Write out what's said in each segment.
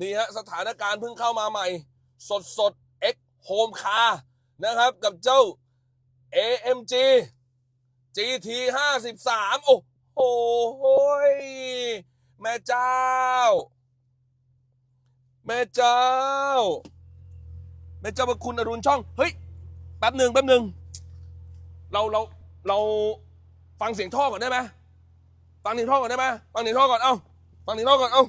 นี่ฮะสถานการณ์เพิ่งเข้ามาใหม่ สดสด X Home Car นะครับกับเจ้า AMG GT 53โอ้โหยแม่เจ้า แม่เจ้า แม่เจ้าพระคุณอรุณช่อง เฮ้ย แป๊บหนึ่งแป๊บหนึ่งเราเราเราฟังเสียงท่อก่อนได้ไหมฟังเสียงท่อก่อนได้ไหมฟังเสียงท่อก่อน เอ้า ฟังเสียงท่อก่อน เอ้า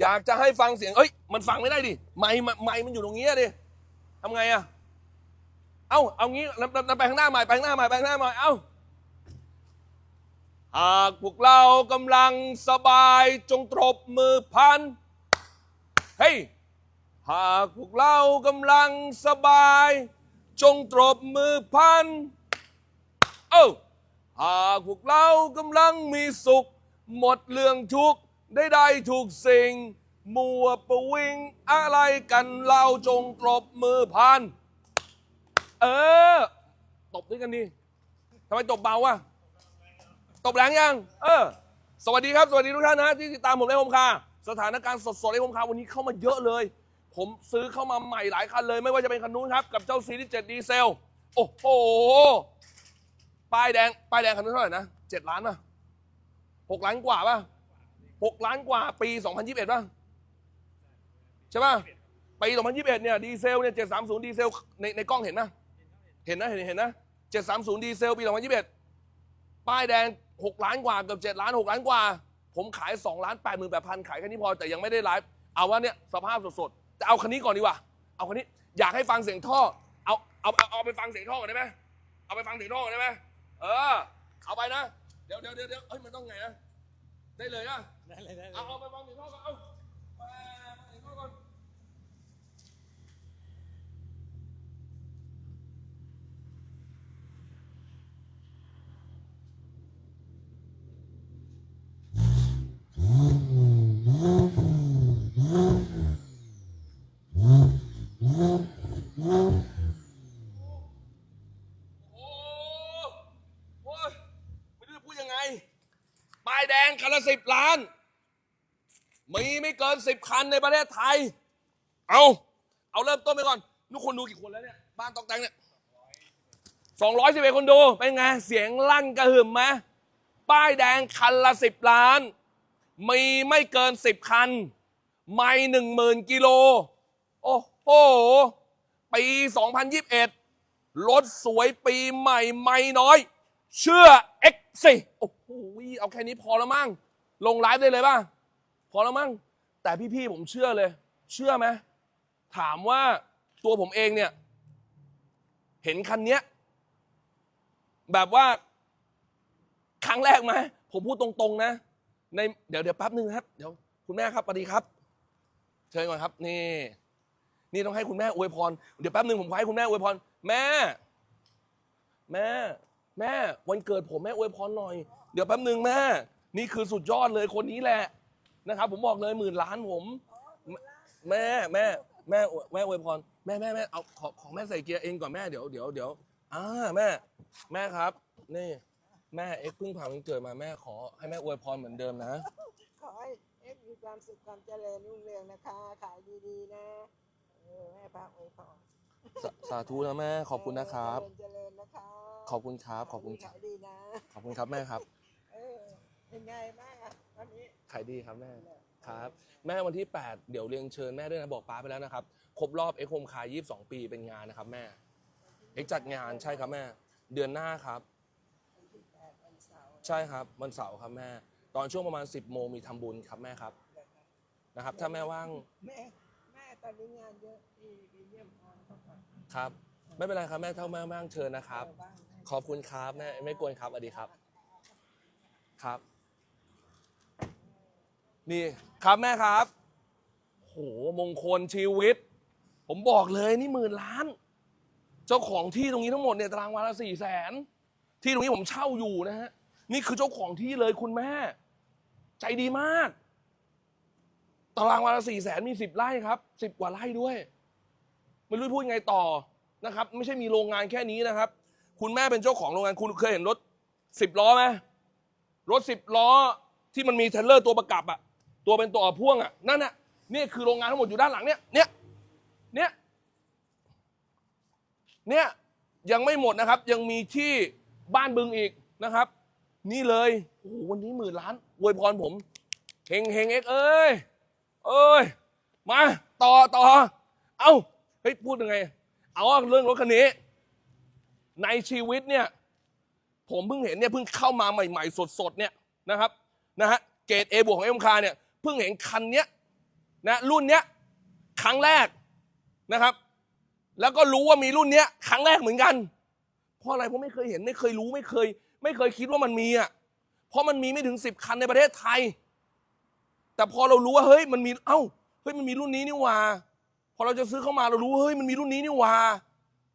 อยากจะให้ฟังเสียง เอ้ย มันฟังไม่ได้ดิ ไมค์ไมค์มันอยู่ตรงเนี้อะดิทำไงอะเอ้า เอางี้แล้วแล้วแล้วไปข้างหน้าใหม่ไปข้างหน้าใหม่ไปข้างหน้าใหม่ เอ้า หากพวกเรากำลังสบายจงตบมือพัน เฮ้ย หากพวกเรากำลังสบาย จงตบมือพัน เอ้า หากพวกเรากำลังมีสุข หมดเรื่องทุกข์ ได้ได้ถูกสิ่ง มัวประวิงอะไรกันเราจงตบมือพัน เออ ตบด้วยกันดิทำไมตบเบาวะตบแรงยัง เออ สวัสดีครับ สวัสดีทุกท่านนะที่ติดตามผมในโฮมคาร์สถานการณ์สดๆในโฮมคาร์วันนี้เข้ามาเยอะเลย ผมซื้อเข้ามาใหม่หลายคันเลย ไม่ว่าจะเป็นคันนู้นครับ กับเจ้าซีรีส์7ดีเซล โอ้โห ป้ายแดง ป้ายแดงคันนู้นเท่าไหร่นะเจ็ดล้านป่ะหกล้านกว่าป่ะ หกล้านกว่าปี 2021 ป่ะ ใช่ป่ะ ปี 2021 เนี่ยดีเซลเนี่ย 730 ดีเซลในในกล้องเห็นนะเห็นนะเห็นเห็นนะ 730 ดีเซลปี 2021 ป้ายแดง 6 ล้านกว่าเกือบ7ล้าน 6 ล้านกว่า ผมขาย2ล้าน8 8 0 0 0 ขายแค่นี้พอ แต่ยังไม่ได้ไลฟ์ เอาว่าเนี่ยสภาพสดๆจะเอาคันนี้ก่อนดีกว่า เอาคันนี้อยากให้ฟังเสียงท่อ เอาเอาเอาเอาไปฟังเสียงท่อก่อนได้ไหมเอาไปฟังเสียงท่อก่อนได้ไหมเออ เอาไปนะ เดี๋ยวเดี๋ยวเดี๋ยวเดี๋ยวเอ้ยมันต้องไงนะ ได้เลยนะได้เลยได้เลยเอาเอาไปฟังเสียงท่อก่อนเอาไปฟังเสียงท่อก่อน โอ้โหไม่รู้จะพูดยังไง ป้ายแดงคันละ สิบล้าน มีไม่เกินสิบคันในประเทศไทย เอาเอาเริ่มต้นไปก่อนนุกคนดูกี่คนแล้วเนี่ย บ้านตอกแตงเนี่ยสองร้อยสิบเอ็ดคนดู เป็นไง เสียงลั่นกระหึ่มไหมป้ายแดงคันละสิบล้าน มีไม่เกินสิบคัน ไม่หนึ่งหมื่นกิโล โอ้โห ปี2021รถสวยปีใหม่ไม่น้อย เชื่อ X สิโอ้โหเอาแค่นี้พอแล้วมั้ง ลงไลฟ์ได้เลยป่ะ พอแล้วมั้งแต่พี่ๆผมเชื่อเลย เชื่อไหมถามว่าตัวผมเองเนี่ย เห็นคันเนี้ย แบบว่า ครั้งแรกไหมผมพูดตรงๆนะ ในเดี๋ยวเดี๋ยวแป๊บนึงนะครับ เดี๋ยวคุณแม่ครับสวัสดีครับ เชิญก่อนครับ นี่ นี่ต้องให้คุณแม่อวยพรเดี๋ยวแป๊บหนึ่งผมขอให้คุณแม่อวยพรแม่ แม่ แม่ วันเกิดผมแม่อวยพรหน่อย เดี๋ยวแป๊บหนึ่งแม่ นี่คือสุดยอดเลยคนนี้แหละนะครับ ผมบอกเลยหมื่นล้านผม แม่แม่แม่แม่อวยพรแม่แม่แม่เอาขอของแม่ใส่เกียร์เองก่อนแม่เดี๋ยวเดี๋ยวเดี๋ยวอ่าแม่ แม่ครับ นี่ แม่เอ็กซ์เพิ่งผ่านวันเกิดมาแม่ขอให้แม่อวยพรเหมือนเดิมนะ ขอให้เอ็กซ์มีความสุขความเจริญรุ่งเรืองนะคะ ขายดีๆนะเออแม่พระอวยพรสาสาธุนะแม่ขอบคุณนะครับ เจริญๆนะคะขอบคุณครับขอบคุณครับขายดีนะขอบคุณครับแม่ครับ เออ เป็นไงบ้างอะวันนี้ ขายดีครับแม่ครับ แม่วันที่ 8 เดี๋ยวเรียนเชิญแม่ด้วยนะบอกป้าไปแล้วนะครับ ครบรอบเอ็กโฮมคาย22 ปีเป็นงานนะครับแม่เอ็กจัดงานใช่ครับแม่ เดือนหน้าครับ วันที่แปดวันเสาร์ใช่ครับวันเสาร์ครับแม่ ตอนช่วงประมาณ 10โมงมีทำบุญครับแม่ครับนะครับถ้าแม่ว่างแม่แม่ตอนนี้งานเยอะที่ไปเยี่ยมพ่อเขาก่อนครับ ไม่เป็นไรครับแม่เท่าแม่ว่างเชิญนะครับ เออบ้างนะ ขอบคุณครับแม่ไม่กวนครับสวัสดีครับ ครับ นี่ครับแม่ครับโหมงคลชีวิต ผมบอกเลยนี่หมื่นล้าน เจ้าของที่ตรงนี้ทั้งหมดเนี่ยตารางวาละสี่แสนที่ตรงนี้ผมเช่าอยู่นะฮะนี่คือเจ้าของที่เลยคุณแม่ ใจดีมาก ตารางวาละสี่แสนมีสิบไร่ครับสิบกว่าไร่ด้วยไม่รู้พูดไงต่อนะครับ ไม่ใช่มีโรงงานแค่นี้นะครับ คุณแม่เป็นเจ้าของโรงงานคุณเคยเห็นรถสิบล้อไหมรถสิบล้อที่มันมีเทรลเลอร์ตัวประกับอะ ตัวเป็นตัวพ่วงอะนั่นอะนี่คือโรงงานทั้งหมดอยู่ด้านหลังเนี่ยเนี่ยเนี่ยเนี่ยยังไม่หมดนะครับ ยังมีที่บ้านบึงอีกนะครับ นี่เลยโอ้โหวันนี้หมื่นล้านอวยพรผมเฮงเฮงเอ็กเอ้ยเอ้ยมาต่อต่อเอ้าเฮ้ยพูดยังไง เอาเรื่องรถคันนี้ ในชีวิตเนี่ยผมเพิ่งเห็นเนี่ยเพิ่งเข้ามาใหม่ ๆ สดๆเนี่ยนะครับนะฮะเกรดเอบวกของเอ็มคาเนี่ย เพิ่งเห็นคันเนี้ยนะรุ่นเนี้ยครั้งแรกนะครับ แล้วก็รู้ว่ามีรุ่นเนี้ยครั้งแรกเหมือนกัน เพราะอะไรเพราะไม่เคยเห็นไม่เคยรู้ไม่เคย ไม่เคยคิดว่ามันมีอะเพราะมันมีไม่ถึงสิบคันในประเทศไทย แต่พอเรารู้ว่าเฮ้ยมันมีเอ้าเฮ้ยมันมีรุ่นนี้นี่ว่าพอเราจะซื้อเข้ามาเรารู้เฮ้ยมันมีรุ่นนี้นี่ว่า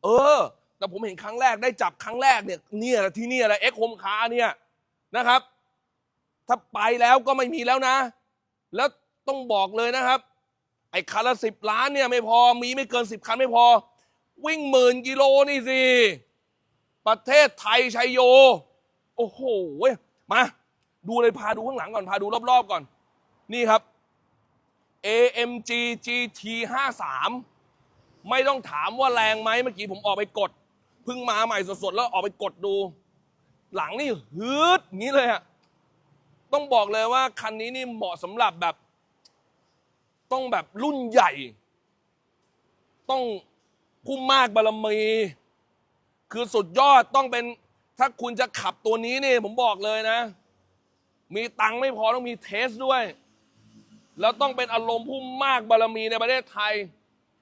เออ แต่ผมเห็นครั้งแรกได้จับครั้งแรกเนี่ยเนี่ยที่เนี่ยแหละเอ็กโฮมคาเนี่ยนะครับ ถ้าไปแล้วก็ไม่มีแล้วนะ แล้วต้องบอกเลยนะครับ ไอ้คันละสิบล้านเนี่ยไม่พอมีไม่เกินสิบคันไม่พอ วิ่งหมื่นกิโลนี่สิ ประเทศไทยชัยโย โอ้โหมา ดูเลยพาดูข้างหลังก่อน พาดูรอบๆก่อน นี่ครับ AMG GT 53ไม่ต้องถามว่าแรงไหมเมื่อกี้ผมออกไปกด เพิ่งมาใหม่สดๆ แล้วออกไปกดดู หลังนี่ฮืดอย่างนี้เลยอะ ต้องบอกเลยว่าคันนี้นี่เหมาะสำหรับแบบ ต้องแบบรุ่นใหญ่ ต้องผู้มากบารมี คือสุดยอดต้องเป็นถ้าคุณจะขับตัวนี้นี่ผมบอกเลยนะ มีตังค์ไม่พอต้องมีเทสด้วย แล้วต้องเป็นอารมณ์ผู้มากบารมีในประเทศไทย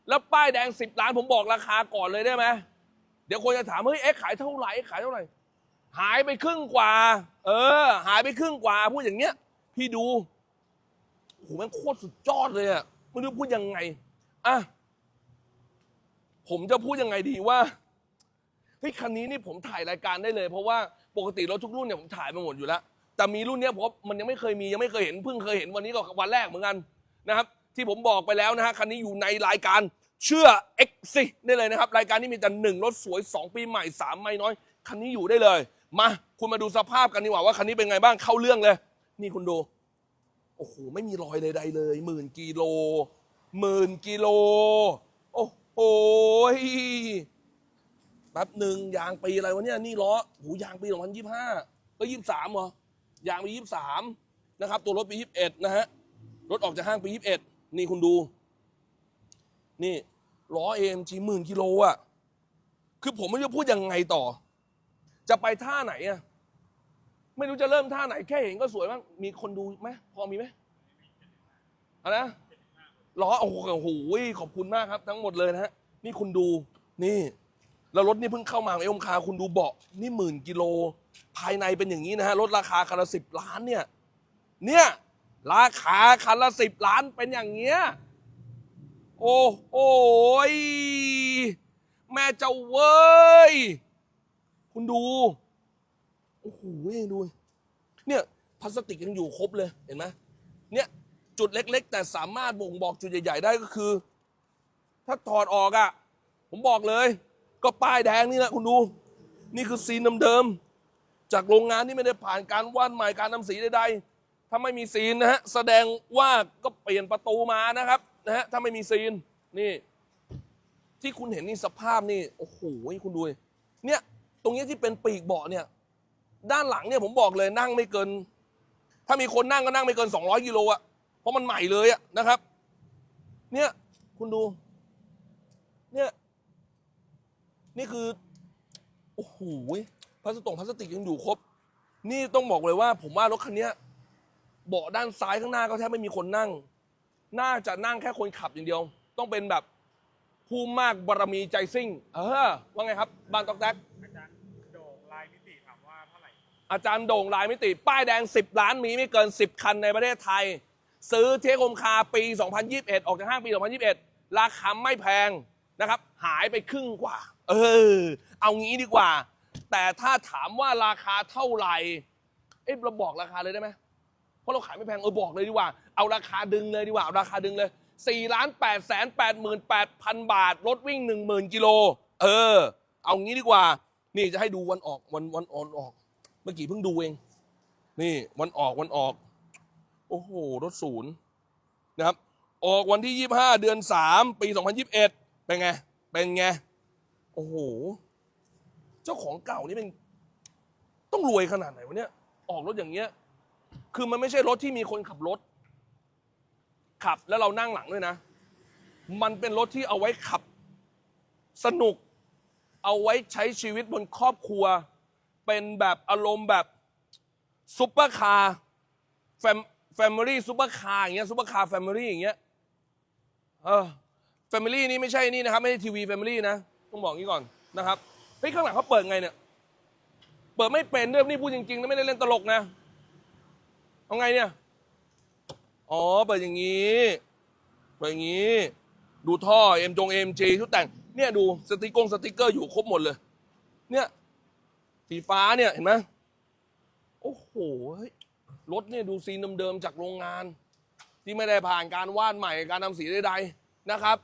แล้วป้ายแดงสิบล้านผมบอกราคาก่อนเลยได้ไหมเดี๋ยวคนจะถามเฮ้ยเอ๊ะขายเท่าไหร่ขายเท่าไหร่ หายไปครึ่งกว่า เออ หายไปครึ่งกว่าพูดอย่างเงี้ย พี่ดูโอ้โหแมันโคตรสุดยอดเลยอะไม่รู้พูดยังไงอะผมจะพูดยังไงดีว่าเฮ้ยคันนี้นี่ผมถ่ายรายการได้เลย เพราะว่าปกติรถทุกรุ่นเนี่ยผมถ่ายมาหมดอยู่แล้ว แต่มีรุ่นเนี้ยผมมันยังไม่เคยมียังไม่เคยเห็นเพิ่งเคยเห็นวันนี้ก็วันแรกเหมือนกันนะครับ ที่ผมบอกไปแล้วนะฮะคันนี้อยู่ในรายการเชื่อ X สิได้เลยนะครับ รายการนี้มีแต่หนึ่งรถสวย 2 ปีใหม่3ไม่น้อย คันนี้อยู่ได้เลย มาคุณมาดูสภาพกันดีกว่าว่าคันนี้เป็นไงบ้างเข้าเรื่องเลย นี่คุณดูโอ้โหไม่มีรอยใดๆเลยหมื่นกิโลหมื่นกิโล โอ้โหแป๊บหนึ่งยางปีอะไรวะเนี่ยนี่ล้อโหูยางปี2025ก็23เหรอยางปี23นะครับ ตัวรถปี21นะฮะรถออกจากห้างปี21นี่คุณดู นี่ล้อ AMG หมื่นกิโลอะคือผมไม่รู้พูดยังไงต่อ จะไปท่าไหนอะไม่รู้จะเริ่มท่าไหน แค่เห็นก็สวยบ้างมีคนดูไหมพอมีไหมอะนะล้อโอ้โหขอบคุณมากครับ ทั้งหมดเลยนะฮะนี่คุณดูนี่แล้วรถนี่เพิ่งเข้ามาเอลมคาคุณดูเบาะนี่หมื่นกิโล ภายในเป็นอย่างนี้นะฮะรถราคาคันละสิบล้านเนี่ย เนี่ยราคาคันละสิบล้านเป็นอย่างเงี้ยโอ้โหยแม่เจ้าเว้ย คุณดู โอ้โหดู เนี่ยพลาสติกยังอยู่ครบเลยเห็นไหมเนี่ยจุดเล็ก ๆ แต่สามารถบ่งบอกจุดใหญ่ ๆ ได้ก็คือ ถ้าถอดออกอะ่ะ ผมบอกเลย ก็ป้ายแดงนี่แหละคุณดู นี่คือซีนเดิมๆจากโรงงานที่ไม่ได้ผ่านการวาดใหม่การทำสีใดๆถ้าไม่มีซีนนะฮะแสดงว่าก็เปลี่ยนประตูมานะครับนะฮะถ้าไม่มีซีนนี่ ที่คุณเห็นนี่สภาพนี่โอ้โหคุณดูดิเนี่ย ตรงนี้ที่เป็นปีกเบาะเนี่ย ด้านหลังเนี่ยผมบอกเลยนั่งไม่เกิน ถ้ามีคนนั่งก็นั่งไม่เกิน 200กิโลอะเพราะมันใหม่เลยอะนะครับ เนี่ยคุณดู เนี่ย นี่คือโอ้โหพลาสติกพลาสติกยังอยู่ครบ นี่ต้องบอกเลยว่า ผมว่ารถคันนี้เบาะด้านซ้ายข้างหน้าก็แทบไม่มีคนนั่ง น่าจะนั่งแค่คนขับอย่างเดียว ต้องเป็นแบบผู้มากบารมีใจซิ่ง เออว่าไงครับ บ้านตอกแตก อาจารย์โด่งลายมิติ ป้ายแดง 10 ล้านมีไม่เกิน 10 คันในประเทศไทย ซื้อเทคโฮมคาปี 2021 ออกจากห้างปี 2021 ราคาไม่แพงนะครับ หายไปครึ่งกว่า เออ เอางี้ดีกว่า แต่ถ้าถามว่าราคาเท่าไหร่ เอ๊ะเราบอกราคาเลยได้ไหมเพราะเราขายไม่แพงเออบอกเลยดีกว่า เอาราคาดึงเลยดีกว่า เอาราคาดึงเลย4ล้าน8แสน8หมื่น8พันบาท รถวิ่ง 10,000กิโล เออ เอางี้ดีกว่า นี่จะให้ดูวันออกวันวันออนออก เมื่อกี้เพิ่งดูเอง นี่วันออกวันออก โอ้โห รถศูนย์นะครับ ออกวันที่ 25 เดือน 3 ปี 2021 เป็นไง เป็นไง โอ้โห เจ้าของเก่านี่เป็น ต้องรวยขนาดไหนวะเนี่ย ออกรถอย่างเงี้ย คือมันไม่ใช่รถที่มีคนขับรถ ขับแล้วเรานั่งหลังด้วยนะ มันเป็นรถที่เอาไว้ขับ สนุก เอาไว้ใช้ชีวิตบนครอบครัว เป็นแบบอารมณ์แบบซุปเปอร์คาร์แฟมแฟมิลี่ซุปเปอร์คาร์อย่างเงี้ยซุปเปอร์คาร์แฟมิลี่อย่างเงี้ยเออแฟมิลี่นี่ไม่ใช่นี่นะครับ ไม่ใช่ทีวีแฟมิลี่นะต้องบอกงี้ก่อนนะครับเฮ้ยข้างหลังเขาเปิดไงเนี่ย เปิดไม่เป็นด้วยนี่พูดจริงๆนะไม่ได้เล่นตลกนะเอาไงเนี่ยอ๋อเปิดอย่างนี้เปิดอย่างนี้ ดูท่อเอ็มจงเอ็มจีชุดแต่งเนี่ยดูสติกงสติกเกอร์อยู่ครบหมดเลย เนี่ย สีฟ้าเนี่ยเห็นไหมโอ้โหเฮ้ยรถเนี่ยดูซีนเดิมๆจากโรงงาน ที่ไม่ได้ผ่านการวาดใหม่การทำสีใดๆนะครับ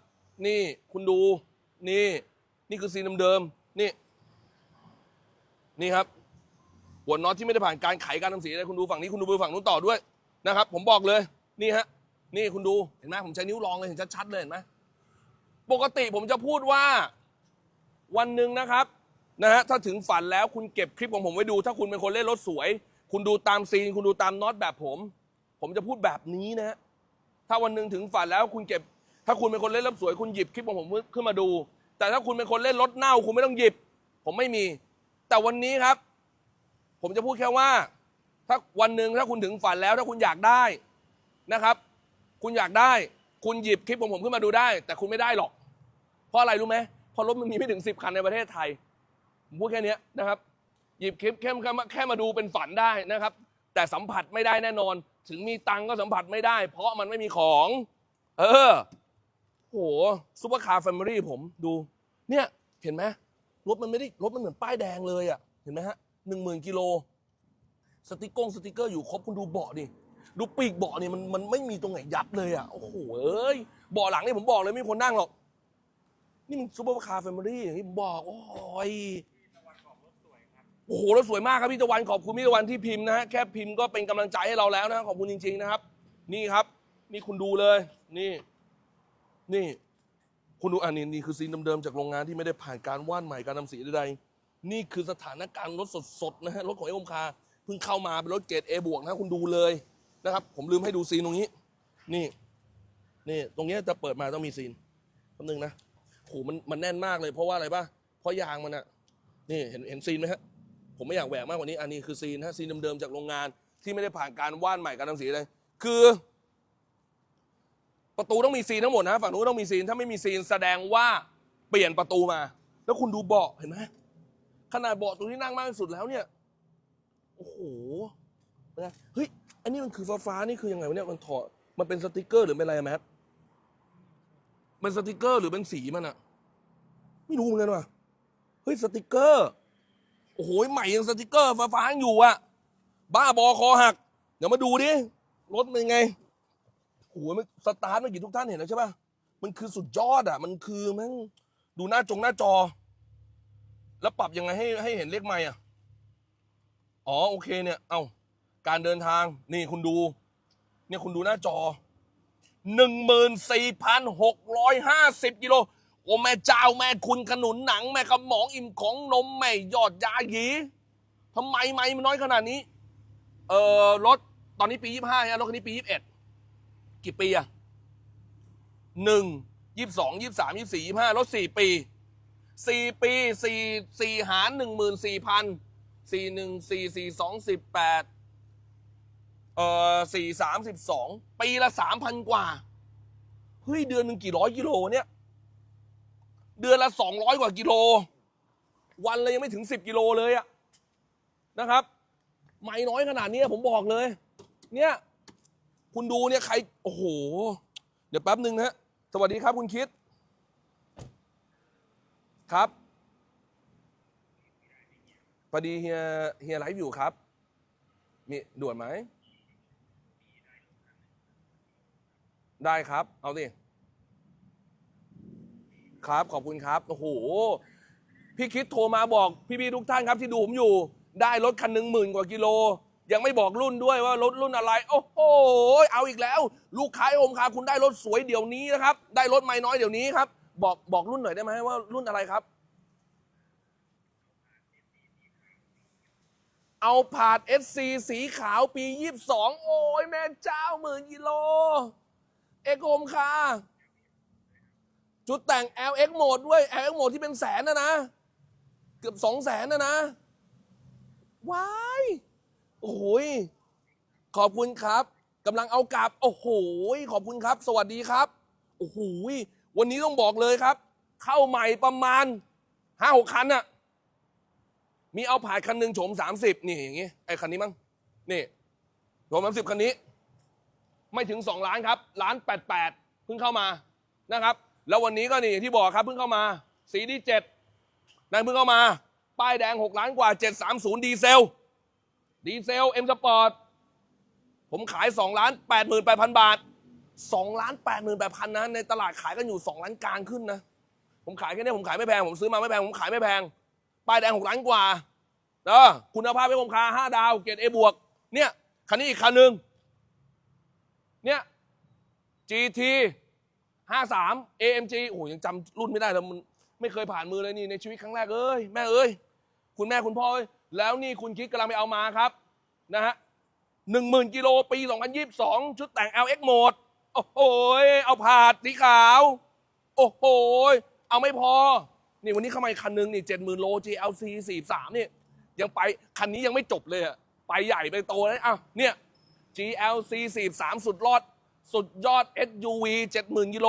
นี่คุณดูนี่ นี่คือซีนเดิมๆนี่ นี่ครับหัวน็อตที่ไม่ได้ผ่านการไขการทำสีเลยคุณดูฝั่งนี้คุณดูไปฝั่งนู้นต่อด้วยนะครับ ผมบอกเลยนี่ฮะนี่คุณดูเห็นไหมผมใช้นิ้วรองเลยเห็นชัดๆเลยเห็นไหมปกติผมจะพูดว่า วันหนึ่งนะครับ นะฮะถ้าถึงฝันแล้วคุณเก็บคลิปของผมไว้ดู ถ้าคุณเป็นคนเล่นรถสวย คุณดูตามซีน คุณดูตามน็อตแบบผม ผมจะพูดแบบนี้นะฮะถ้าวันหนึ่งถึงฝันแล้วคุณเก็บ ถ้าคุณเป็นคนเล่นรถสวย คุณหยิบคลิปของผมขึ้นมาดู แต่ถ้าคุณเป็นคนเล่นรถเน่า คุณไม่ต้องหยิบ ผมไม่มี แต่วันนี้ครับ ผมจะพูดแค่ว่า ถ้าวันหนึ่งถ้าคุณถึงฝันแล้ว ถ้าคุณอยากได้นะครับ คุณอยากได้ คุณหยิบคลิปของผมขึ้นมาดูได้ แต่คุณไม่ได้หรอก เพราะอะไรรู้ไหมเพราะรถมันมีไม่ถึงสิบคันในประเทศไทย ผมพูดแค่นี้นะครับ หยิบคลิปแค่แค่แค่มาดูเป็นฝันได้นะครับ แต่สัมผัสไม่ได้แน่นอน ถึงมีตังก็สัมผัสไม่ได้ เพราะมันไม่มีของ เออโหซุปเปอร์คาร์แฟมิลี่ผมดู เนี่ยเห็นไหมรถมันไม่ได้รถมันเหมือนป้ายแดงเลยอะ่ะเห็นไหมฮะหนึ่งหมื่นกิโลสติกกงสติกเกอร์อยู่ครบคุณดูเบาะดิดูปีกเบาะเนี่ยมันมันไม่มีตรงไหนยับเลยอะโอ้โหเอ้ยเบาะหลังนี่ผมบอกเลยไม่มีคนนั่งหรอก นี่มันซูเปอร์คาร์แฟมิลี่อย่างที่ผมบอกโอ้ย โอ้โหแล้วสวยมากครับพี่ตะวันขอบคุณพี่ตะวันที่พิมพ์นะฮะแค่พิมพ์ก็เป็นกำลังใจให้เราแล้วนะขอบคุณจริง ๆนะครับ นี่ครับ นี่คุณดูเลย นี่ นี่ คุณดูอันนี้นี่คือซีนเดิมๆจากโรงงานที่ไม่ได้ผ่านการว่านใหม่การทำสีใดๆนี่คือสถานการณ์รถสดๆนะฮะรถของเอ็มคาเพิ่งเข้ามาเป็นรถเกรด A บวกนะคุณดูเลยนะครับ ผมลืมให้ดูซีนตรงนี้ นี่ นี่ ตรงนี้จะเปิดมาต้องมีซีนแป๊บนึงนะโหมันมันแน่นมากเลยเพราะว่าอะไรป่ะเพราะยางมันอะนี่เห็นเห็นซีนไหมฮะ ผมไม่อยากแหวกมากกว่านี้ อันนี้คือซีนฮะซีนเดิมๆจากโรงงานที่ไม่ได้ผ่านการว่านใหม่การทำสีเลยคือ ประตูต้องมีซีนทั้งหมดนะฝั่งนู้นต้องมีซีนถ้าไม่มีซีนแสดงว่าเปลี่ยนประตูมา แล้วคุณดูเบาะเห็นไหมขนาดเบาะตรงที่นั่งมากที่สุดแล้วเนี่ยโอ้โหเป็นไงเฮ้ยอันนี้มันคือฟ้าฟ้าๆนี่คือยังไงวะเนี่ยมันถอดมันเป็นสติกเกอร์หรือเป็นอะไรอะแมทมันสติกเกอร์หรือเป็นสีมันอะไม่รู้เหมือนกันว่ะเฮ้ยสติกเกอร์ โอ้โหใหม่ยังสติกเกอร์ฟ้าฟ้างอยู่อะบ้าบอคอหัก เดี๋ยวมาดูดิรถเป็นไงโอ้โหมันสตาร์ทเมื่อกี้ทุกท่านเห็นแล้วใช่ป่ะมันคือสุดยอดอะมันคือแม่งดูหน้าจงหน้าจอ แล้วปรับยังไงให้ให้เห็นเลขไม่อะอ๋อโอเคเนี่ย เอาการเดินทางนี่คุณดู เนี่ยคุณดูหน้าจอหนึ่งหมื่นสี่พันหกร้อยห้าสิบกิโล โอ้แม่เจ้าแม่คุณขนุนหนัง แม่กระหมองอิ่มของนมแม่ยอดยาหยีทำไมไม่มันน้อยขนาดนี้ เออรถตอนนี้ปียี่ห้าเนี่รถคันนี้ปียี่สิบเอ็ดกี่ปีอะหนึ่งยี่สิบสองยี่สิบสามยี่สิบสี่ยี่สิบห้ารถสี่ปีสี่ปีสี่สี่หารหนึ่งหมื่นสี่พันสี่หนึ่งสี่สี่สองสิบแปดเอ่อสี่สามสิบสองปีละสามพันกว่า เฮ้ย เดือนหนึ่งกี่ร้อยกิโลเนี่ย เดือนละสองร้อยกว่ากิโล วันเลยยังไม่ถึงสิบกิโลเลยอะนะครับ ไม่น้อยขนาดนี้ผมบอกเลย เนี่ย คุณดูเนี่ยใคร โอ้โห เดี๋ยวแป๊บหนึ่งนะฮะสวัสดีครับคุณคิด ครับพอดีเฮียเฮียไลฟ์อยู่ครับ มีด่วนไหม ได้ครับ เอาสิ ครับขอบคุณครับโอ้โหพี่คิดโทรมาบอกพี่ๆทุกท่านครับที่ดูผมอยู่ ได้รถคันหนึ่งหมื่นกว่ากิโล ยังไม่บอกรุ่นด้วยว่ารถรุ่นอะไร โอ้โหเอาอีกแล้ว ลูกค้าโอมคาคุณได้รถสวยเดี๋ยวนี้นะครับ ได้รถไม่น้อยเดี๋ยวนี้ครับ บอกบอกรุ่นหน่อยได้ไหมว่ารุ่นอะไรครับ เอาผาด SC สีขาวปี 22 โอ้ยแม่เจ้าหมื่นกิโล เอกโอมคา จุดแต่ง LX โหมดด้วย LX โหมดที่เป็นแสนนะนะ เกือบสองแสนนะนะว้ายโอ้โหยขอบคุณครับกำลังเอากลับ โอ้โหขอบคุณครับ สวัสดีครับ โอ้โหยวันนี้ต้องบอกเลยครับ เข้าใหม่ประมาณห้าหกคันน่ะ มีเอาผ่านคันหนึ่งโฉมสามสิบนี่อย่างงี้ไอ้คันนี้มั้งนี่โฉมสามสิบคันนี้ ไม่ถึงสองล้านครับล้านแปดแปดเพิ่งเข้ามานะครับ แล้ววันนี้ก็นี่ที่บอกครับเพิ่งเข้ามาสีดีเจ็ดนั่นเพิ่งเข้ามา ป้ายแดง 6 ล้านกว่า 730 ดีเซล ดีเซลเอ็มสปอร์ตผมขาย2ล้าน88,000 บาท2ล้าน88,000นะในตลาดขายกันอยู่ 2 ล้านกลางขึ้นนะ ผมขายแค่นี้ผมขายไม่แพง ผมซื้อมาไม่แพง ผมขายไม่แพง ป้ายแดง 6 ล้านกว่าเออคุณภาพไม่คมคา5 ดาว เกรด A บวกเนี่ยคันนี้อีกคันหนึ่งเนี่ย GT 53 AMG โอ้โหยังจำรุ่นไม่ได้แล้วมันไม่เคยผ่านมือเลยนี่ในชีวิตครั้งแรกเอ้ยแม่เอ้ยคุณแม่คุณพ่อเอ้ยแล้วนี่คุณคิดกำลังไปเอามาครับนะฮะหนึ่งหมื่นกิโลปี 2022 ชุดแต่ง LX โหมดโอ้โหยเอาผาดสีขาว โอ้โหยเอาไม่พอ นี่วันนี้เข้ามาคันหนึงนี่70,000โล GLC 43นี่ยังไปคันนี้ยังไม่จบเลยอะไปใหญ่ไปโตเลยอะเนี่ย GLC 43 สุดรอด สุดยอด SUV 70,000กิโล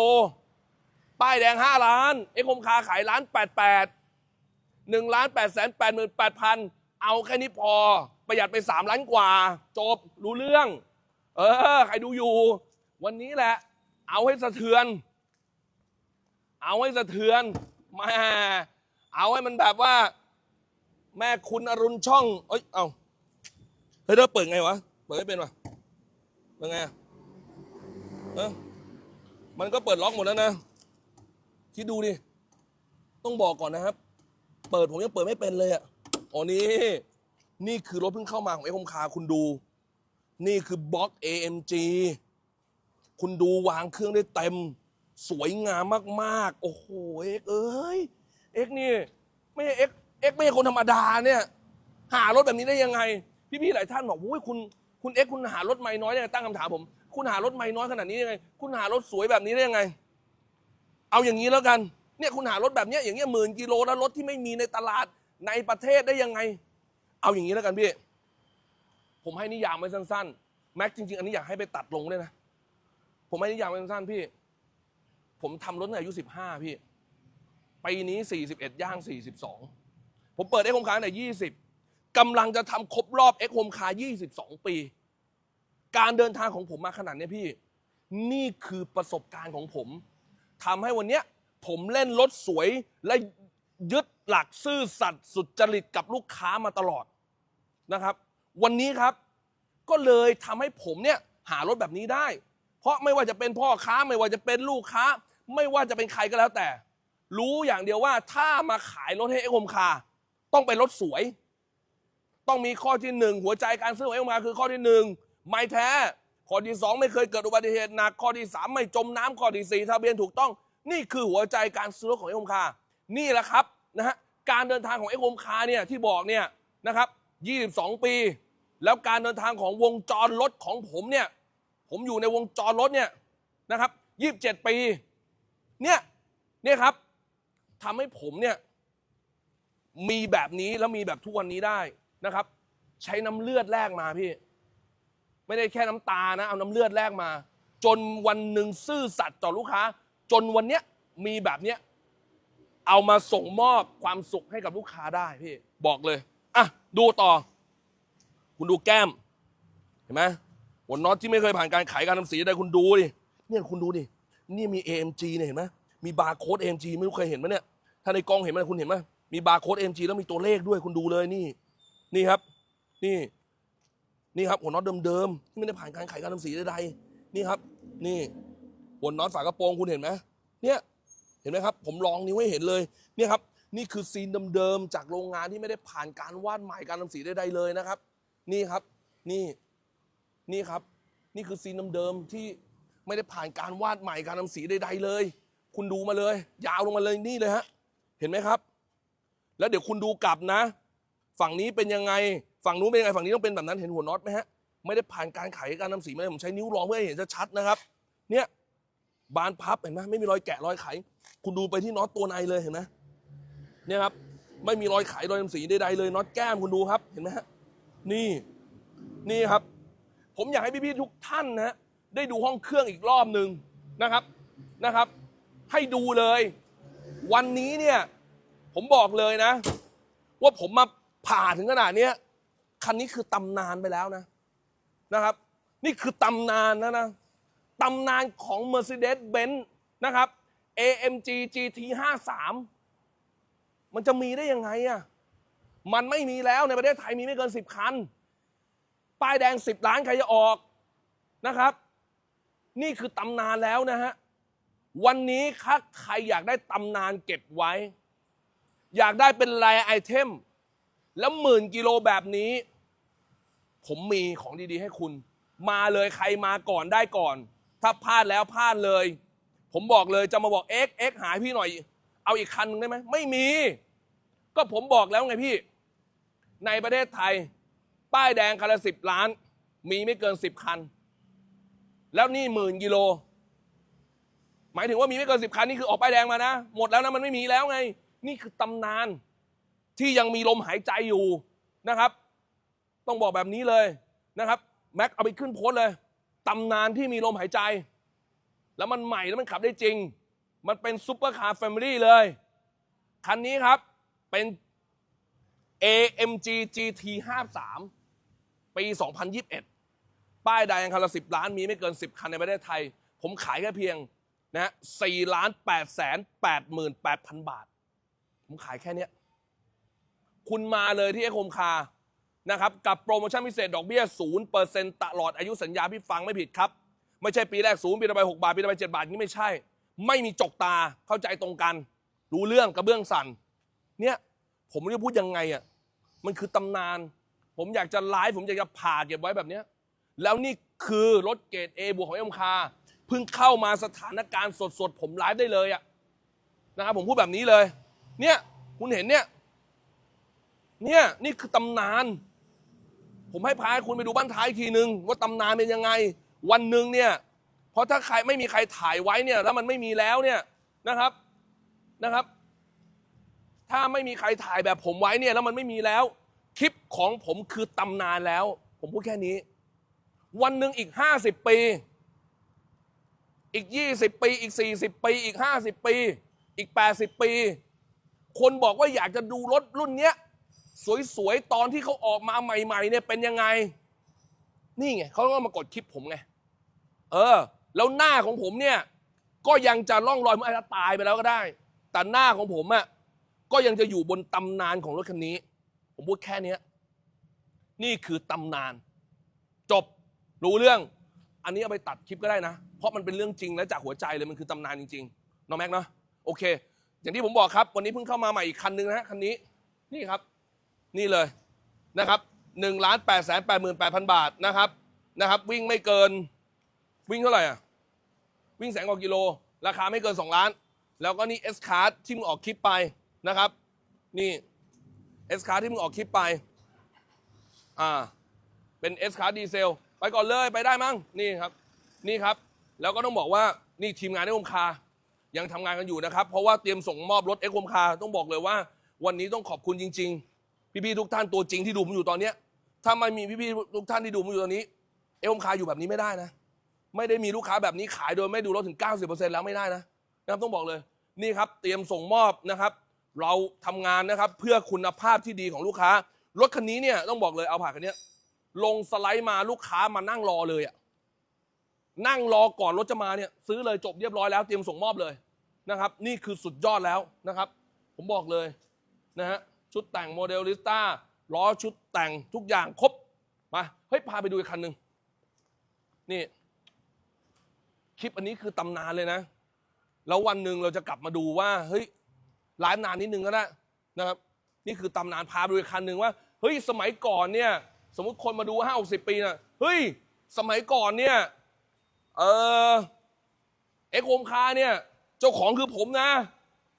ป้ายแดง 5 ล้าน เอ็กคมคาขายล้าน 88 1ล้าน8แสน88,000 เอาแค่นี้พอ ประหยัดไป 3 ล้านกว่า จบ รู้เรื่อง เออ ใครดูอยู่ วันนี้แหละ เอาให้สะเทือน เอาให้สะเทือนแม่เอาให้มันแบบว่า แม่คุณอรุณช่อง เอ้ย เอาเฮ้ยเธอเปิดไงวะ เปิดไม่เป็นวะเปิดไงอะ เอ้ามันก็เปิดล็อกหมดแล้วนะ คิดดูดิ ต้องบอกก่อนนะครับ เปิดผมยังเปิดไม่เป็นเลยอะอ๋อนี่นี่คือรถเพิ่งเข้ามาของเอ็กคมคาคุณดู นี่คือบล็อก AMG คุณดูวางเครื่องได้เต็ม สวยงามมากๆ โอ้โหเอ็กเอ้ยเอ็กนี่ไม่ใช่เอ็กเอ็กไม่ใช่คนธรรมดาเนี่ย หารถแบบนี้ได้ยังไง พี่ๆหลายท่านบอกโอ้ยคุณคุณเอ็กคุณหารถไม่น้อยเนี่ยตั้งคำถามผม คุณหารถไม่น้อยขนาดนี้ยังไง คุณหารถสวยแบบนี้ได้ยังไง เอาอย่างนี้แล้วกัน เนี่ยคุณหารถแบบเนี้ยอย่างเงี้ยหมื่นกิโลแล้วรถที่ไม่มีในตลาดในประเทศได้ยังไง เอาอย่างนี้แล้วกันพี่ ผมให้นิยามไว้สั้นๆ แม็กจริง ๆ อันนี้อยากให้ไปตัดลงด้วยนะ ผมให้นิยามไว้สั้นๆพี่ ผมทำรถตั้งแต่อายุสิบห้าพี่ปีนี้สี่สิบเอ็ดย่างสี่สิบสองผมเปิดเอ็กโฮมคาร์ตั้งแต่ยี่สิบกำลังจะทำครบรอบเอ็กโฮมคาร์ยี่สิบสองปี การเดินทางของผมมาขนาดนี้พี่ นี่คือประสบการณ์ของผมทำให้วันเนี้ยผมเล่นรถสวยและยึดหลักซื่อสัตย์สุจริตกับลูกค้ามาตลอดนะครับ วันนี้ครับ ก็เลยทำให้ผมเนี่ยหารถแบบนี้ได้ เพราะไม่ว่าจะเป็นพ่อค้าไม่ว่าจะเป็นลูกค้า ไม่ว่าจะเป็นใครก็แล้วแต่ รู้อย่างเดียวว่าถ้ามาขายรถให้เอ็กโฮมคาต้องเป็นรถสวย ต้องมีข้อที่หนึ่งหัวใจการซื้อของเอ็กโฮมคาคือข้อที่หนึ่ง ไม่แท้ ข้อที่สองไม่เคยเกิดอุบัติเหตุหนักข้อที่สามไม่จมน้ำข้อที่สี่ทะเบียนถูกต้อง นี่คือหัวใจการซื้อรถของเอ็กโฮมคาร์นี่แหละครับนะฮะการเดินทางของเอ็กโฮมคาร์เนี่ยที่บอกเนี่ยนะครับ22 ปี แล้วการเดินทางของวงจรรถของผมเนี่ยผมอยู่ในวงจรรถเนี่ยนะครับ27 ปี เนี่ยเนี่ยครับทำให้ผมเนี่ยมีแบบนี้แล้วมีแบบทุกวันนี้ได้นะครับ ใช้น้ำเลือดแลกมาพี่ ไม่ได้แค่น้ำตานะ เอาน้ำเลือดแลกมา จนวันหนึ่งซื่อสัตย์ต่อลูกค้า จนวันเนี้ยมีแบบเนี้ยเอามาส่งมอบความสุขให้กับลูกค้าได้พี่บอกเลยอะดูต่อ คุณดูแก้ม เห็นไหมหัวน็อตที่ไม่เคยผ่านการขายการทำสีใดคุณดูดิเนี่ยคุณดูดินี่มี AMG เนี่ยเห็นไหมมีบาร์โค้ด AMG ไม่รู้เคยเห็นไหมเนี่ยถ้าในกล้องเห็นไหมคุณเห็นไหมมีบาร์โค้ด AMG แล้วมีตัวเลขด้วยคุณดูเลยนี่ นี่ครับ นี่ นี่ครับหัวน็อตเดิมๆที่ไม่ได้ผ่านการไขการทำสีใดๆนี่ครับ นี่หัวน็อตฝากระโปรงคุณเห็นไหมเนี่ยเห็นไหมครับ ผมลองนิ้วให้เห็นเลยเนี่ยครับ นี่คือซีนเดิมๆจากโรงงานที่ไม่ได้ผ่านการวาดใหม่การทำสีใดๆเลยนะครับ นี่ครับนี่นี่ครับ นี่คือซีนเดิมๆที่ไม่ได้ผ่านการวาดใหม่การทำสีใดๆเลย คุณดูมาเลย ยาวลงมาเลยนี่เลยฮะเห็นไหมครับ แล้วเดี๋ยวคุณดูกลับนะ ฝั่งนี้เป็นยังไง ฝั่งนู้นเป็นยังไงฝั่งนี้ต้องเป็นแบบนั้นเห็นหัวน็อตไหมฮะไม่ได้ผ่านการไขการทำสีมาเลยผมใช้นิ้วรองเพื่อให้เห็นชัดๆนะครับ เนี่ยบานพับเห็นไหมไม่มีรอยแกะรอยไข คุณดูไปที่น็อตตัวในเลยเห็นไหมเนี่ยครับไม่มีรอยไขรอยทำสีใดๆเลยน็อตแก้มคุณดูครับเห็นไหมฮะนี่นี่ครับ ผมอยากให้พี่ๆทุกท่านนะฮะได้ดูห้องเครื่องอีกรอบหนึ่งนะครับนะครับ ให้ดูเลย วันนี้เนี่ย ผมบอกเลยนะ ว่าผมมาผ่าถึงขนาดเนี้ย คันนี้คือตำนานไปแล้วนะนะครับ นี่คือตำนานนะนะตำนานของ Mercedes-Benz นะครับ AMG GT 53มันจะมีได้ยังไงอะ่ะมันไม่มีแล้วในประเทศไทยมีไม่เกิน 10 คัน ป้ายแดง 10 ล้านใครจะออกนะครับ นี่คือตำนานแล้วนะฮะ วันนี้ถ้าใครอยากได้ตำนานเก็บไว้ อยากได้เป็นลายไอเทม แล้วหมื่นกิโลแบบนี้ ผมมีของดีๆ ให้คุณ มาเลยใครมาก่อนได้ก่อน ถ้าพลาดแล้วพลาดเลย ผมบอกเลยจะมาบอกเอ็กเอ็กหายพี่หน่อย เอาอีกคันหนึงได้ไหมไม่มี ก็ผมบอกแล้วไงพี่ ในประเทศไทย ป้ายแดงคันละสิบล้าน มีไม่เกินสิบคัน แล้วนี่หมื่นกิโล หมายถึงว่ามีไม่เกินสิบคันนี่คือออกป้ายแดงมานะ หมดแล้วนะมันไม่มีแล้วไง นี่คือตำนานที่ยังมีลมหายใจอยู่นะครับ ต้องบอกแบบนี้เลยนะครับแม็กเอาไปขึ้นโพสเลยตำนานที่มีลมหายใจ แล้วมันใหม่แล้วมันขับได้จริง มันเป็นซุปเปอร์คาร์แฟมิลี่เลย คันนี้ครับเป็น AMG GT 53ปี 2021 ป้ายแดงคันละ 10 ล้านมีไม่เกิน 10 คันในประเทศไทย ผมขายแค่เพียงนะ4ล้าน8แสน8หมื่น8พันบาท ผมขายแค่เนี้ย คุณมาเลยที่เอคมคา นะครับ กับโปรโมชั่นพิเศษดอกเบี้ย0%ตลอดอายุสัญญาพี่ฟังไม่ผิดครับ ไม่ใช่ปีแรก0ปีต่อไป6บาท ปีต่อไป7บาทนี่ไม่ใช่ ไม่มีจกตาเข้าใจตรงกัน รู้เรื่องกระเบื้องสั่นเนี่ยผมไม่รู้พูดยังไงอะมันคือตำนาน ผมอยากจะไลฟ์ผมอยากจะผ่าเก็บไว้แบบเนี้ยแล้วนี่คือรถเกรด A บวกของเอ็มคาเพิ่งเข้ามาสถานการณ์สดๆ ผมไลฟ์ได้เลยอะนะครับผมพูดแบบนี้เลย เนี่ยคุณเห็นเนี่ย เนี่ยนี่คือตำนาน ผมให้พาให้คุณไปดูบ้านท้ายอีกทีนึงว่าตำนานเป็นยังไง วันหนึ่งเนี่ยเพราะถ้าใครไม่มีใครถ่ายไว้เนี่ยแล้วมันไม่มีแล้วเนี่ยนะครับนะครับ ถ้าไม่มีใครถ่ายแบบผมไว้เนี่ยแล้วมันไม่มีแล้ว คลิปของผมคือตำนานแล้ว ผมพูดแค่นี้ วันหนึ่งอีกห้าสิบปี อีกยี่สิบปี อีกสี่สิบปี อีกห้าสิบปี อีกแปดสิบปี คนบอกว่าอยากจะดูรถรุ่นเนี้ย สวยๆ ตอนที่เขาออกมาใหม่ๆเนี่ยเป็นยังไง นี่ไงเขาก็มากดคลิปผมไง เออ แล้วหน้าของผมเนี่ย ก็ยังจะล่องรอยมันอาจจะตายไปแล้วก็ได้ แต่หน้าของผมอะ่ะก็ยังจะอยู่บนตำนานของรถคันนี้ ผมพูดแค่นี้นี่คือตำนาน จบรู้เรื่อง อันนี้เอาไปตัดคลิปก็ได้นะ เพราะมันเป็นเรื่องจริงและจากหัวใจเลยมันคือตำนานจริงๆน้องแม็กเนาะโอเค อย่างที่ผมบอกครับ วันนี้เพิ่งเข้ามาใหม่อีกคันนึงนะฮะคันนี้ นี่ครับ นี่เลยนะครับหนึ่งล้านแปดแสนแปดหมื่นแปดพันบาทนะครับนะครับ วิ่งไม่เกินวิ่งเท่าไหร่อะวิ่งแสนกว่ากิโล ราคาไม่เกิน 2 ล้าน แล้วก็นี่ S card ที่มึงออกคลิปไปนะครับ นี่ S card ที่มึงออกคลิปไปอ่าเป็น S card ดีเซลไปก่อนเลยไปได้มั้งนี่ครับนี่ครับ แล้วก็ต้องบอกว่านี่ทีมงานเอ็กคมคายังทำงานกันอยู่นะครับ เพราะว่าเตรียมส่งมอบรถเอ็กคมคาต้องบอกเลยว่า วันนี้ต้องขอบคุณจริง ๆ พี่ๆทุกท่านตัวจริงที่ดูผมอยู่ตอนเนี้ยถ้าไม่มีพี่ๆทุกท่านที่ดูผมอยู่ตอนนี้ เอ็กคมคาอยู่แบบนี้ไม่ได้นะ ไม่ได้มีลูกค้าแบบนี้ขายโดยไม่ดูรถถึง 90%แล้วไม่ได้นะนะครับต้องบอกเลยนี่ครับเตรียมส่งมอบนะครับ เราทำงานนะครับเพื่อคุณภาพที่ดีของลูกค้ารถคันนี้เนี่ยต้องบอกเลยเอาผ่านคันเนี้ยลงสไลด์มาลูกค้ามานั่งรอเลยอะนั่งรอก่อนรถจะมาเนี่ยซื้อเลยจบเรียบร้อยแล้วเตรียมส่งมอบเลยนะครับ นี่คือสุดยอดแล้วนะครับ ผมบอกเลยนะฮะ ชุดแต่งโมเดลลิสต้าล้อชุดแต่งทุกอย่างครบมาเฮ้ยพาไปดูอีกคันหนึ่งนี่คลิปอันนี้คือตำนานเลยนะ แล้ววันหนึ่งเราจะกลับมาดูว่าเฮ้ยไลฟ์นานนิดนึงก็ได้นะครับ นี่คือตำนานพาไปดูอีกคันหนึ่งว่าเฮ้ยสมัยก่อนเนี่ย สมมติคนมาดูห้าหกสิบปีนะเฮ้ยสมัยก่อนเนี่ยเออเอ็กโฮมคาร์เนี่ย เจ้าของคือผมนะ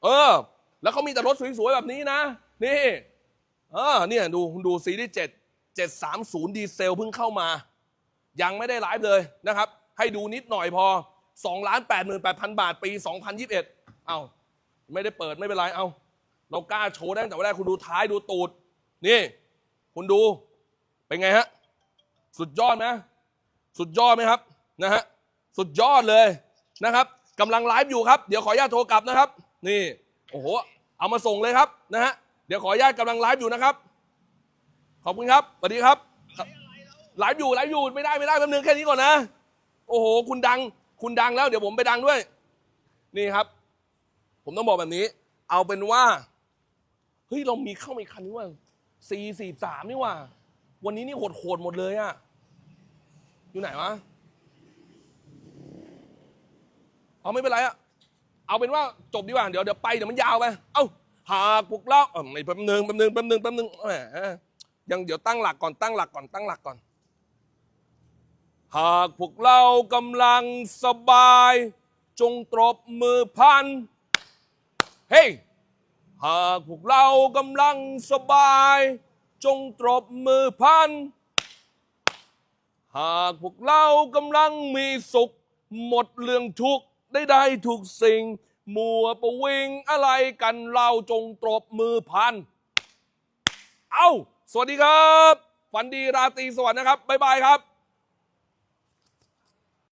เออ แล้วเขามีแต่รถสวยๆแบบนี้นะ นี่เออเนี่ยดูดูซีรีส์เจ็ดเจ็ดสามศูนย์ดีเซลเพิ่งเข้ามา ยังไม่ได้ไลฟ์เลยนะครับ ให้ดูนิดหน่อยพอ2ล้าน8 8 0 0 0บาทปี2021เอ็ดเอาไม่ได้เปิดไม่เป็นไรเอาเรากล้าโชว์ได้แต่วันแรกคุณดูท้ายดูตูด นี่ คุณดูเป็นไงฮะ สุดยอดไหมสุดยอดไหมครับนะฮะสุดยอดเลยนะครับกำลังไลฟ์อยู่ครับ เดี๋ยวขออนุญาตโทรกลับนะครับ นี่ โอ้โห เอามาส่งเลยครับนะฮะ ดี๋ยวขออนุญาตกำลังไลฟ์อยู่นะครับ ขอบคุณครับสวัสดีครับไลฟ์อยู่ไลฟ์อยู่ไม่ได้ไม่ได้แป๊บนึงแค่นี้ก่อนนะ โอ้โห คุณดัง คุณดังแล้ว เดี๋ยวผมไปดังด้วย นี่ครับ ผมต้องบอกแบบนี้ เอาเป็นว่าเฮ้ยเรามีเข้ามาอีกคันนี้ว่าสี่สี่สามนี่ว่า วันนี้นี่โหดโหดหมดเลยอะอยู่ไหนวะเอาไม่เป็นไรอะเอาเป็นว่าจบดีกว่าเดี๋ยวเดี๋ยวไปเดี๋ยวมันยาวไป เอ้า หากพวกเราเออไม่แป๊บนึงแป๊บนึงแป๊บนึงแป๊บนึงแหมยังเดี๋ยวตั้งหลักก่อนตั้งหลักก่อนตั้งหลักก่อน หากพวกเรากำลังสบาย จงตรบมือพันเฮ้ยหากพวกเรากำลังสบาย จงตรบมือพัน หากพวกเรากำลังมีสุข หมดเรื่องทุกข์ได้ได้ทุกสิ่ง มัวประวิงอะไรกันเราจงตรบมือพัน เอาสวัสดีครับ ฝันดีราตรีสวัสดิ์นะครับ บ๊ายบายครับ